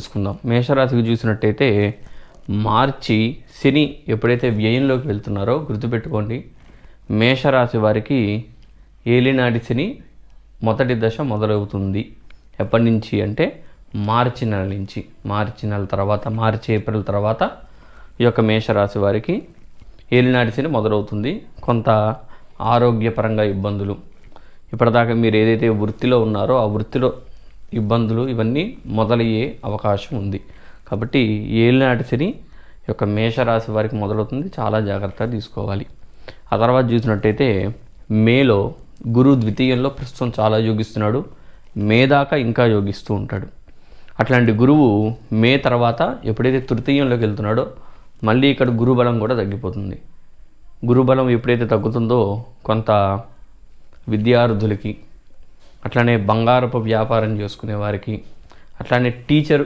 చూసుకుందాం మేషరాశికి చూసినట్టయితే మార్చి శని ఎప్పుడైతే వ్యయంలోకి వెళ్తున్నారో గుర్తుపెట్టుకోండి. మేషరాశి వారికి ఏలినాటి శని మొదటి దశ మొదలవుతుంది. ఎప్పటి నుంచి అంటే మార్చి నెల నుంచి. మార్చి నెల తర్వాత మార్చి ఏప్రిల్ తర్వాత ఈ యొక్క మేషరాశి వారికి ఏలినాటి శని మొదలవుతుంది. కొంత ఆరోగ్యపరంగా ఇబ్బందులు. ఇప్పటిదాకా మీరు ఏదైతే వృత్తిలో ఉన్నారో ఆ వృత్తిలో ఇబ్బందులు ఇవన్నీ మొదలయ్యే అవకాశం ఉంది. కాబట్టి ఏలినాటి శని యొక్క మేషరాశి వారికి మొదలవుతుంది. చాలా జాగ్రత్తగా తీసుకోవాలి. ఆ తర్వాత చూసినట్టయితే మేలో గురు ద్వితీయంలో ప్రస్తుతం చాలా యోగిస్తున్నాడు. మే దాకా ఇంకా యోగిస్తూ ఉంటాడు. అట్లాంటి గురువు మే తర్వాత ఎప్పుడైతే తృతీయంలోకి వెళ్తున్నాడో మళ్ళీ ఇక్కడ గురుబలం కూడా తగ్గిపోతుంది. గురుబలం ఎప్పుడైతే తగ్గుతుందో కొంత విద్యార్థులకి అట్లానే బంగారపు వ్యాపారం చేసుకునే వారికి అట్లానే టీచర్